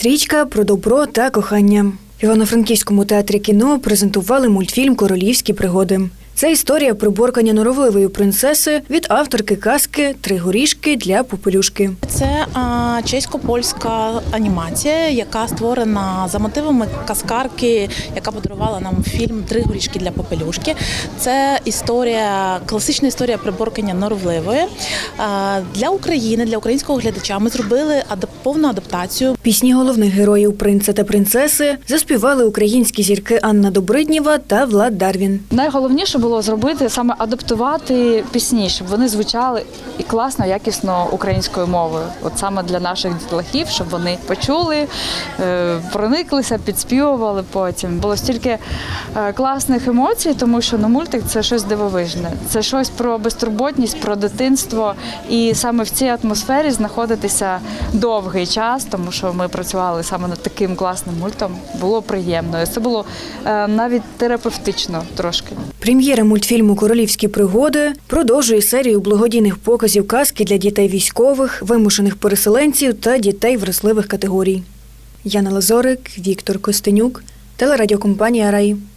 Стрічка про добро та кохання. В Івано-Франківському театрі кіно презентували мультфільм Королівські пригоди. Це історія приборкання норовливої принцеси від авторки казки Три горішки для попелюшки. Це а, чесько-польська анімація, яка створена за мотивами казкарки, яка подарувала нам фільм Три горішки для попелюшки. Це історія, класична історія приборкання норовливої. А, для України, для українського глядача ми зробили адап- повну адаптацію. Пісні головних героїв принца та принцеси заспівали українські зірки Анна Добриднєва та Влад Дарвін. Найголовніше було зробити саме адаптувати пісні, щоб вони звучали і класно, якісно українською мовою. От саме для наших дітлахів, щоб вони почули, е, прониклися, підспівували потім. Було стільки е, класних емоцій, тому що ну, мультик це щось дивовижне. Це щось про безтурботність, про дитинство. І саме в цій атмосфері знаходитися довгий час, тому що ми працювали саме над таким класним мультом. Було приємно. Це було е, навіть терапевтично трошки. Прем'єра мультфільму Королівські пригоди продовжує серію благодійних показів казки для дітей військових, вимушених переселенців та дітей вразливих категорій. Яна Лазорик, Віктор Костенюк, телерадіокомпанія Рай.